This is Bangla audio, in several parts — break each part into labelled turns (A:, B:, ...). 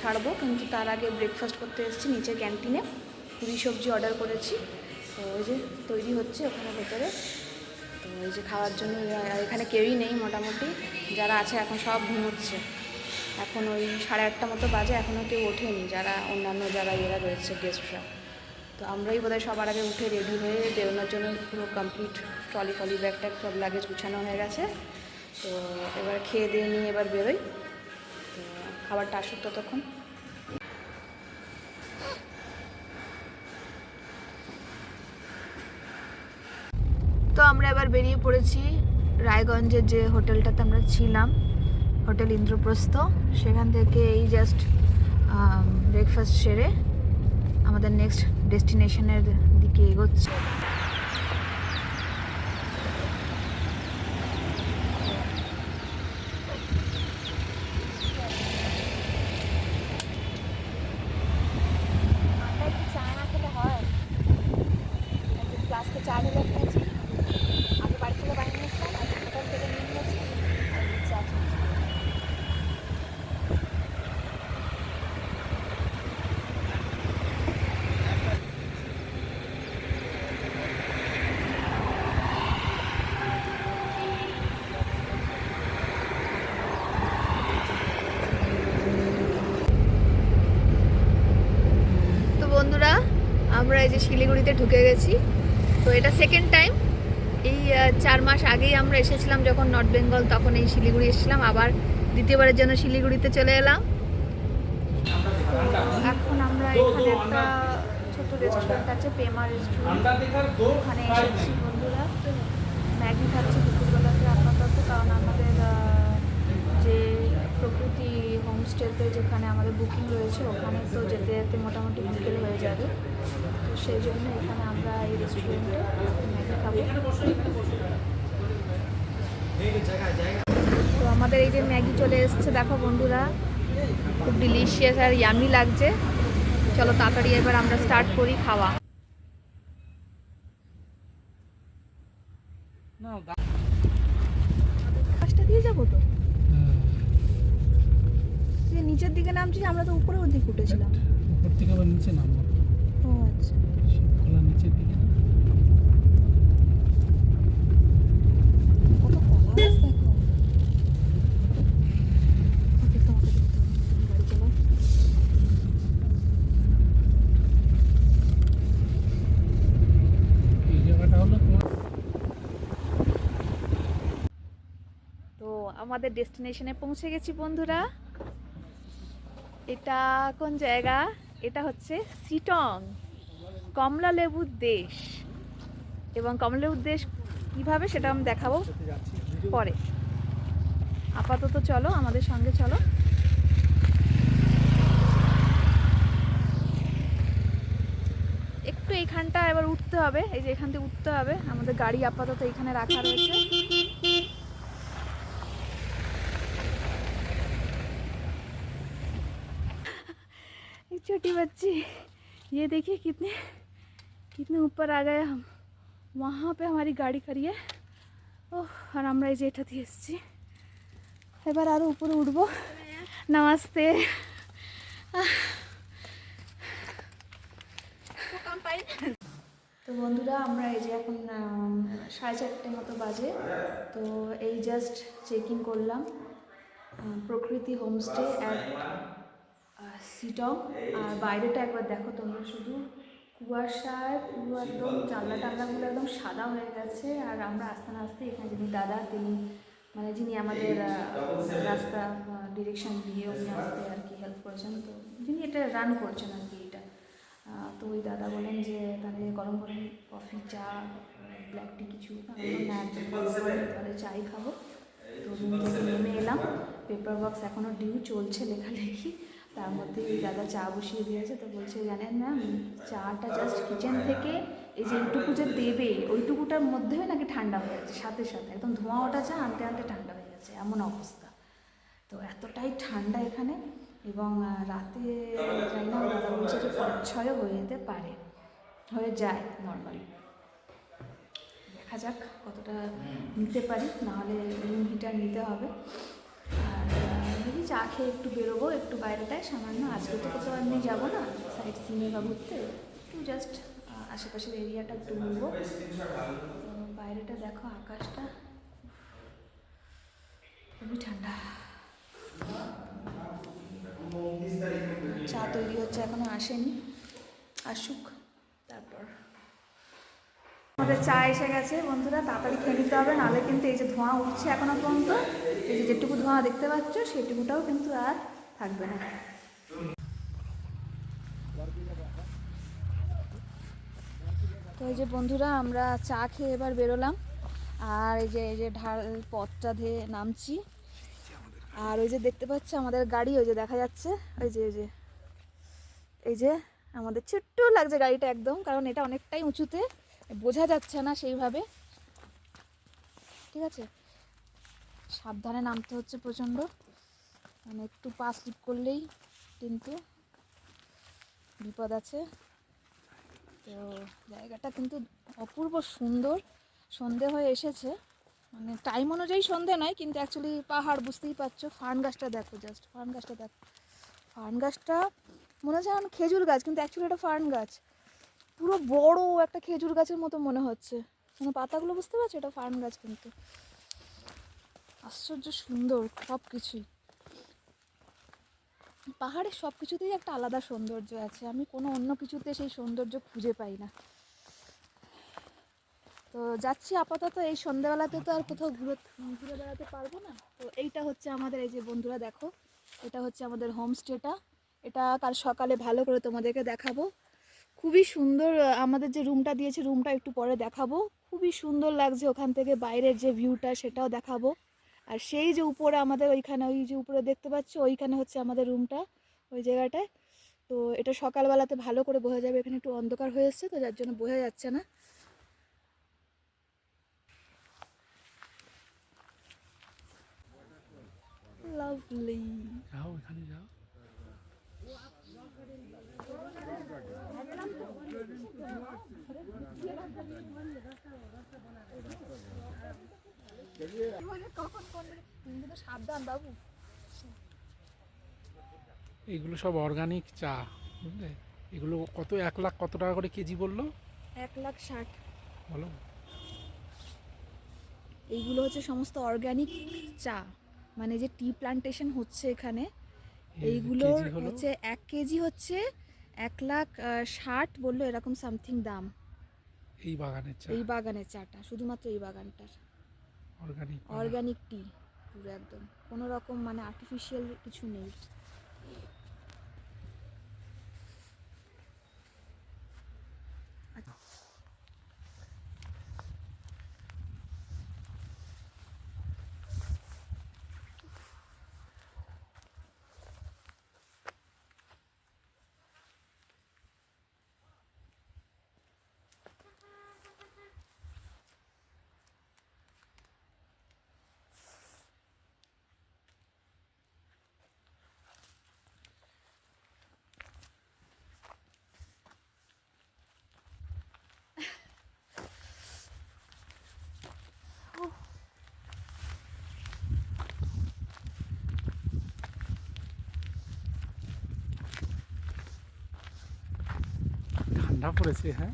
A: ছাড়বো, কিন্তু তার আগে ব্রেকফাস্ট করতে এসেছি নিচে ক্যান্টিনে পুরি সবজি অর্ডার করেছি। তো ওই যে তৈরি হচ্ছে ওখানে ভেতরে। তো ওই যে খাওয়ার জন্য এখানে কেউই নেই মোটামুটি। যারা আছে এখন সব ঘুমোচ্ছে। এখন ওই সাড়ে আটটা মতো বাজে এখনও কেউ ওঠেনি। যারা অন্যান্য যারা এরা রয়েছে গেস্টরা তো আমরাই বোধহয় সবার আগে উঠে রেডি হয়ে বেরোনোর জন্য পুরো কমপ্লিট ট্রলি ফলি ব্যাগ ট্যাগ সব লাগেজ গুছানো হয়ে গেছে। তো এবার খেয়ে দিয়ে নিয়ে এবার বেরোই। খাবারটা আসুক ততক্ষণ। তো আমরা এবার বেরিয়ে পড়েছি রায়গঞ্জের যে হোটেলটাতে আমরা ছিলাম, হোটেল ইন্দ্রপ্রস্থ। সেখান থেকে এই জাস্ট ব্রেকফাস্ট সেরে আমাদের নেক্সট ডেস্টিনেশনের দিকে এগোচ্ছে চা না খেলে হয় ক্লাসকে চা ঢেলে খেয়েছি আমি বাড়ি থেকে বানিয়ে নিয়েছিলাম আর হোটেল থেকে নিয়ে নিয়েছি আর চা খেয়েছি। তো বন্ধুরা আমরা এই যে শিলিগুড়িতে ঢুকে গেছি। তো এটা সেকেন্ড টাইম এই চার মাস আগেই আমরা এসেছিলাম যখন নর্থ বেঙ্গল তখন এই শিলিগুড়ি এসেছিলাম। আবার দ্বিতীয়বারের জন্য শিলিগুড়িতে চলে এলাম। এখন আমরা এখানে একটা ছোট রেস্টুরেন্ট আছে পেমা রেস্টুরেন্ট ওখানে এসেছি বন্ধুরা। ম্যাগি খাচ্ছি দুপুরবেলাতে আপাতত, কারণ আমাদের প্রকৃতি হোমস্টেতে যেখানে আমাদের বুকিং রয়েছে ওখানে তো যেতে যেতে মোটামুটি বিকেল হয়ে যাবে। তো সেই জন্য এখানে আমরা এই রেস্টুরেন্টে খাব। তো আমাদের এই যে ম্যাগি চলে এসছে দেখো বন্ধুরা খুব ডিলিশিয়াস আর ইয়ামি লাগছে। চলো তাড়াতাড়ি এবার আমরা স্টার্ট করি খাওয়া। দিয়ে যাব তো? নিচের দিকে নামছি আমরা তো উপরে দিকে উঠেছিলাম।
B: উপর থেকে আবার নিচে নামবো।
A: ও আচ্ছা।
B: খোলা নিচের দিকে।
A: আমাদের ডেস্টিনেশনে পৌঁছে গেছি বন্ধুরা। এটা কোন জায়গা? এটা হচ্ছে সিটং, কমলা লেবুর দেশ। এবং কমলা লেবুর দেশ কীভাবে সেটা আমি দেখাবো পরে। আপাতত চলো, আমাদের সঙ্গে চলো। একটু এইখানটা এবার উঠতে হবে, এই যে এখান থেকে উঠতে হবে। আমাদের গাড়ি আপাতত এখানে রাখা রয়েছে। छोटी बच्ची ये देखिए कितने कितने ऊपर आ गए हम वहाँ पे हमारी गाड़ी खड़ी है ওহ আর আমরা এই যে এটা দিয়ে এসেছি এবার আরও উপরে উঠবো নমস্তে তো বন্ধুরা আমরা এই যে এখন আম, সাড়ে চারটে মতো বাজে তো এই জাস্ট চেক ইন করলাম আহ, প্রকৃতি হোমস্টে অ্যাট সিটং আর বাইরেটা একবার দেখো তোমরা শুধু। কুয়াশায় পুরো একদম জানলা টানলাগুলো একদম সাদা হয়ে গেছে। আর আমরা আস্তে না আস্তে এখানে যিনি দাদা তিনি মানে যিনি আমাদের রাস্তা ডিরেকশন দিয়ে উনি আসতে আর কি হেল্প করেছেন। তো যিনি এটা রান করছেন আর কি এটা। তো ওই দাদা বলেন যে তাহলে গরম গরম কফি চা ব্ল্যাক টি কিছু না তাহলে চাই খাব। তো নেমে এলাম। পেপার বক্স এখনও ডিউ চলছে লেখালেখি। তার মধ্যে দাদা চা বসিয়ে দিয়েছে তো বলছে, জানেন ম্যাম চাটা জাস্ট কিচেন থেকে এই যে এইটুকু যে দেবে, ওইটুকুটার মধ্যেও নাকি ঠান্ডা হয়ে যাচ্ছে, সাথে সাথে। একদম ধোঁয়া ওটা চা আনতে আনতে ঠান্ডা হয়ে যাচ্ছে, এমন অবস্থা। তো এতটাই ঠান্ডা এখানে এবং রাতে যাই না, দাদা বলছে যে ছয়ও হয়ে যেতে পারে, হয়ে যায় নর্মালি দেখা যাক কতটা নিতে পারি, নাহলে রুম হিটার নিতে হবে। আর দেখি, চা খেয়ে একটু বেরোবো, একটু বাইরেটায়। সামান্য আজকে তো কোথাও এমনি যাব না। সাইড সিনে বা ঘুরতে। একটু জাস্ট আশেপাশের এরিয়াটা একটু ঘুরবো। বাইরেটা দেখো, আকাশটা। খুবই ঠান্ডা। চা তৈরি হচ্ছে, এখনও আসেনি। আসুক, তারপর। আমাদের চা এসে গেছে। বন্ধুরা, তাড়াতাড়ি খেয়ে নিতে হবে, নাহলে কিন্তু এই যে ধোঁয়া উঠছে এখনও পর্যন্ত, এই যে যেটুকু ধোঁয়া দেখতে পাচ্ছ, সেটুকুটাও কিন্তু আর থাকবে না। তো এই যে বন্ধুরা, আমরা চা খেয়ে এবার বেরোলাম। আর এই যে এই যে ঢাল, পথটা ধেয়ে নামছি। আর ওই যে দেখতে পাচ্ছ আমাদের গাড়ি, ওই যে দেখা যাচ্ছে ওই যে, এই যে এই যে আমাদের ছোট্ট লাগছে গাড়িটা একদম, কারণ এটা অনেকটাই উঁচুতে। বোঝা যাচ্ছে না সেইভাবে। ঠিক আছে? সাবধানে নামতে হচ্ছে প্রচণ্ড। মানে একটু পা স্লিপ করলেই কিন্তু বিপদ আছে। তো জায়গাটা কিন্তু অপূর্ব সুন্দর। সন্ধে হয়ে এসেছে। মানে টাইম অনুযায়ী সন্ধে নয়, কিন্তু অ্যাকচুয়ালি পাহাড়, বুঝতেই পারছ। ফার্ন গাছটা দেখো জাস্ট ফার্ন গাছটা দেখো। ফার্ন গাছটা মনে হচ্ছে খেজুর গাছ, কিন্তু অ্যাকচুয়ালি এটা ফার্ন গাছ। পুরো বড় একটা খেজুর গাছের মতো মনে হচ্ছে। মানে পাতাগুলো বুঝতে পারছ? এটা ফার্ন গাছ কিন্তু। আশ্চর্য সুন্দর সব কিছুই পাহাড়ের সব কিছুতেই একটা আলাদা সৌন্দর্য আছে। আমি কোনো অন্য কিছুতে সেই সৌন্দর্য খুঁজে পাই না। তো যাচ্ছি আপাতত এই সন্ধ্যেবেলাতে তো আর কোথাও ঘুরে ঘুরে বেড়াতে পারব না। তো এইটা হচ্ছে আমাদের এই যে বন্ধুরা দেখো, এটা হচ্ছে আমাদের হোমস্টেটা এটা কাল সকালে ভালো করে তোমাদেরকে দেখাবো। খুবই সুন্দর আমাদের যে রুমটা দিয়েছে রুমটা একটু পরে দেখাবো। খুবই সুন্দর লাগছে ওখান থেকে বাইরের যে ভিউটা সেটাও দেখাবো। আর সেই যে উপরে আমাদের ওইখানে, ওই যে উপরে দেখতে পাচ্ছ, ওইখানে হচ্ছে আমাদের রুমটা ওই জায়গাটায়। তো এটা সকালবেলাতে ভালো করে বোঝা যাবে, এখানে একটু অন্ধকার হয়ে এসছে, তো যার জন্য বোঝা যাচ্ছে না। লাভলি
B: যাও এখানে যাও
A: কখন কোন সাবধান বাবু।
B: এইগুলো সব অর্গানিক চা বুঝলে? এগুলো কত এক লাখ কত টাকা করে কেজি বলল?
A: এক লাখ ষাট।
B: বলো।
A: এইগুলো হচ্ছে সমস্ত অর্গানিক চা। মানে যে টি প্লান্টেশন হচ্ছে এখানে
B: এই
A: এইগুলো হচ্ছে এক কেজি হচ্ছে এক লাখ ষাট বলল এরকম সামথিং দাম।
B: এই বাগানের চা।
A: এই বাগানের চাটা শুধুমাত্র এই বাগানটার।
B: অর্গানিক
A: অর্গানিক টি পুরো একদম। কোনো রকম মানে আর্টিফিশিয়াল কিছু নেই
B: ঠান্ডা পড়েছে হ্যাঁ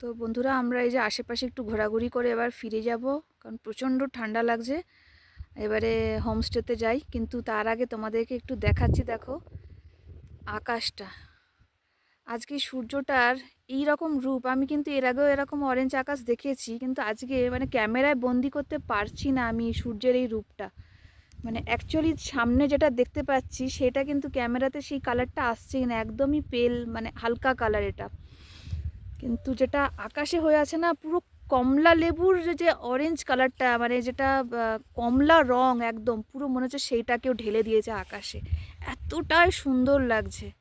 A: তো বন্ধুরা, আমরা এই যে আশেপাশে একটু ঘোরাঘুরি করে এবার ফিরে যাব, কারণ প্রচণ্ড ঠান্ডা লাগছে। এবারে হোমস্টেতে যাই, কিন্তু তার আগে তোমাদেরকে একটু দেখাচ্ছি, দেখো, আকাশটা। আজকে সূর্যটার এই রকম রূপ, আমি কিন্তু এর আগেও এরকম অরেঞ্জ আকাশ দেখেছি, কিন্তু আজকে মানে ক্যামেরায় বন্দি করতে পারছি না আমি সূর্যের এই রূপটা। মানে অ্যাকচুয়ালি সামনে যেটা দেখতে পাচ্ছি, সেটা কিন্তু ক্যামেরাতে সেই কালারটা আসছেই না, একদমই পেল মানে হালকা কালার এটা। কিন্তু যেটা আকাশে হয়ে আছে না, পুরো কমলা লেবুর যে- অরেঞ্জ কালারটা মানে যেটা কমলা রং একদম, পুরো মনে হচ্ছে সেইটাকেও ঢেলে দিয়েছে আকাশে। এতটাই সুন্দর লাগছে।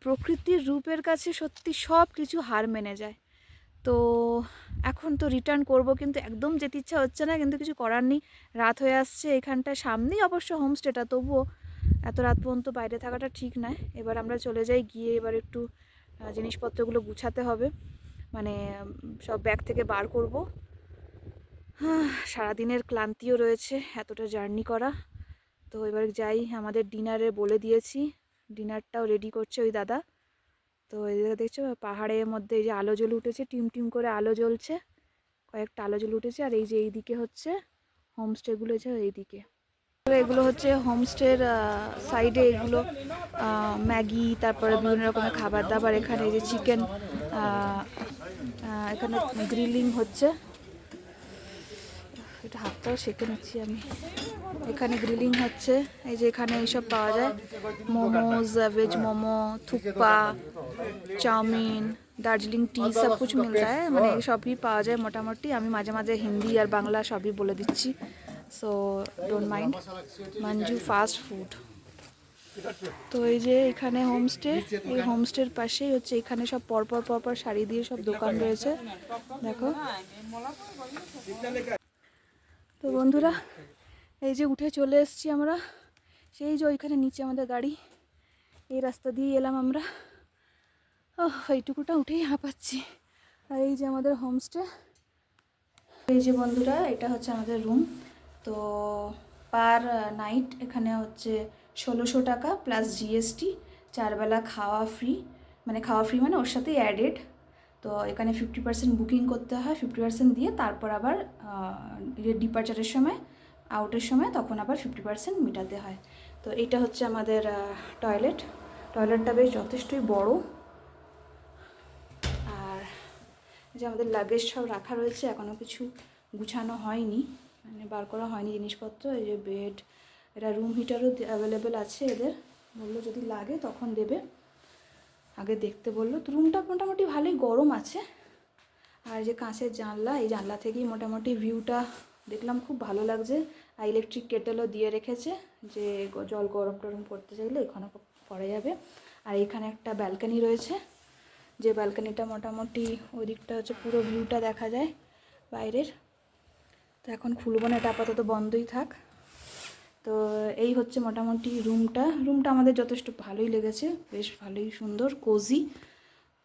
A: প্রকৃতির রূপের কাছে সত্যি সব কিছু হার মেনে যায়। তো এখন তো রিটার্ন করব, কিন্তু একদম যেতে ইচ্ছা হচ্ছে না, কিন্তু কিছু করার নেই। রাত হয়ে আসছে এখানটা সামনেই অবশ্য হোমস্টেটা তবুও এত রাত পর্যন্ত বাইরে থাকাটা ঠিক নয়। এবার আমরা চলে যাই, গিয়ে এবার একটু জিনিসপত্রগুলো গুছাতে হবে। মানে সব ব্যাগ থেকে বার করব। সারাদিনের ক্লান্তিও রয়েছে, এতটা জার্নি করা। তো এবার যাই, আমাদের ডিনারে বলে দিয়েছি। ডিনারটাও রেডি করছে ওই দাদা। তো এদিকে দেখছ, পাহাড়ের মধ্যে এই যে আলো জ্বলে উঠেছে, টিম টিম করে আলো জ্বলছে। কয়েকটা আলো জ্বলে উঠেছে, আর এই যে এইদিকে হচ্ছে হোমস্টেগুলো আছে এইদিকে। এগুলো হচ্ছে হোমস্টের সাইডে এগুলো ম্যাগি, তারপরে বিভিন্ন রকমের খাবার দাবার এখানে যে চিকেন এখানে গ্রিলিং হচ্ছে। এটা হাতটাও সেঁকে নিচ্ছি আমি। এখানে গ্রিলিং হচ্ছে। এই যে এখানে এইসব পাওয়া যায়। Momos veg momo thukpa chow mein, Darjeeling tea সব কুছ মিলতা है মানে সবই পাওয়া যায় মোটামুটি। আমি মাঝে মাঝে হিন্দি আর বাংলা সবই বলে দিচ্ছি। So don't mind Manju fast food তো এই যে এখানে হোমস্টে এই হোমস্টের পাশেই হচ্ছে এখানে সব পরপর পরপর শাড়ি দিয়ে সব দোকান রয়েছে। দেখো। তো বন্ধুরা, এই যে উঠে চলে এসেছি আমরা। সেই যে ওইখানে নিচে আমাদের গাড়ি। এই রাস্তা দিয়ে এলাম আমরা। এইটুকুটা উঠেই হাঁপাচ্ছি। আর এই যে আমাদের হোমস্টে এই যে বন্ধুরা, এটা হচ্ছে আমাদের রুম তো পার নাইট এখানে হচ্ছে ষোলোশো টাকা প্লাস জিএসটি চারবেলা খাওয়া ফ্রি মানে খাওয়া ফ্রি মানে ওর সাথেই অ্যাডেড তো এখানে ফিফটি পার্সেন্ট বুকিং করতে হয় ফিফটি পার্সেন্ট দিয়ে তারপর আবার ডিপার্চারের সময় আউটের সময় তখন আবার ফিফটি পার্সেন্ট মেটাতে হয়। তো এটা হচ্ছে আমাদের টয়লেট টয়লেটটা বেশ যথেষ্টই বড়। আর যে আমাদের লাগেজ সব রাখা রয়েছে এখনও কিছু গুছানো হয়নি। মানে বার করা হয়নি জিনিসপত্র, এই যে বেড এটা রুম হিটারও অ্যাভেলেবেল আছে এদের। বলল যদি লাগে তখন দেবে। আগে দেখতে বলল, তো রুমটা মোটামুটি ভালোই গরম আছে। আর যে কাঁচের জানলা, এই জানলা থেকেই মোটামুটি ভিউটা দেখলাম খুব ভালো লাগছে। আর ইলেকট্রিক কেটেলও দিয়ে রেখেছে যে জল গরম টরম করতে চাইলে এখানে করা যাবে। আর এখানে একটা ব্যালকানি রয়েছে, যে ব্যালকানিটা মোটামুটি ওই দিকটা হচ্ছে পুরো ভিউটা দেখা যায় বাইরের। তো এখন খুলবো না এটা আপাতত বন্ধই থাক। তো এই হচ্ছে মোটামুটি রুমটা। রুমটা আমাদের যথেষ্ট ভালোই লেগেছে, বেশ ভালোই সুন্দর কোজি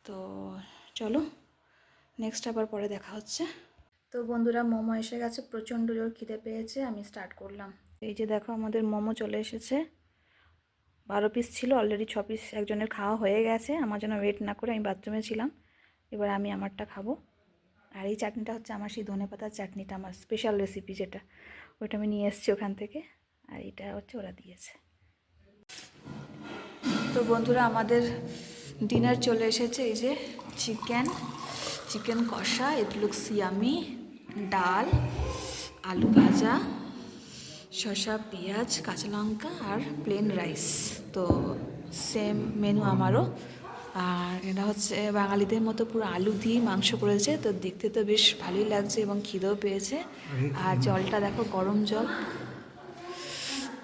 A: তো চলো নেক্সট আবার পরে দেখা হচ্ছে। তো বন্ধুরা, মোমো এসে গেছে, প্রচণ্ড জোর খিদে পেয়েছে, আমি স্টার্ট করলাম। এই যে দেখো, আমাদের মোমো চলে এসেছে। বারো পিস ছিল অলরেডি ছ পিস একজনের খাওয়া হয়ে গেছে। আমার জন্য ওয়েট না করে আমি বাথরুমে ছিলাম। এবার আমি আমারটা খাব। আর এই চাটনিটা হচ্ছে আমার সেই ধনে পাতার চাটনিটা, আমার স্পেশাল রেসিপি যেটা, ওইটা আমি নিয়ে এসেছি ওখান থেকে, আর এটা হচ্ছে ওরা দিয়েছে। তো বন্ধুরা, আমাদের ডিনার চলে এসেছে, এই যে চিকেন চিকেন কষা ইট লুকস ইয়ামি ডাল, আলু ভাজা, শসা, পেঁয়াজ, কাঁচা লঙ্কা আর প্লেন রাইস তো সেম মেনু আমারও। আর এটা হচ্ছে বাঙালিদের মতো পুরো আলু দিয়ে মাংস করেছে, তো দেখতে তো বেশ ভালোই লাগছে এবং খিদেও পেয়েছে। আর জলটা দেখো, গরম জল।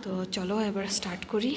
A: তো চলো এবার স্টার্ট করি।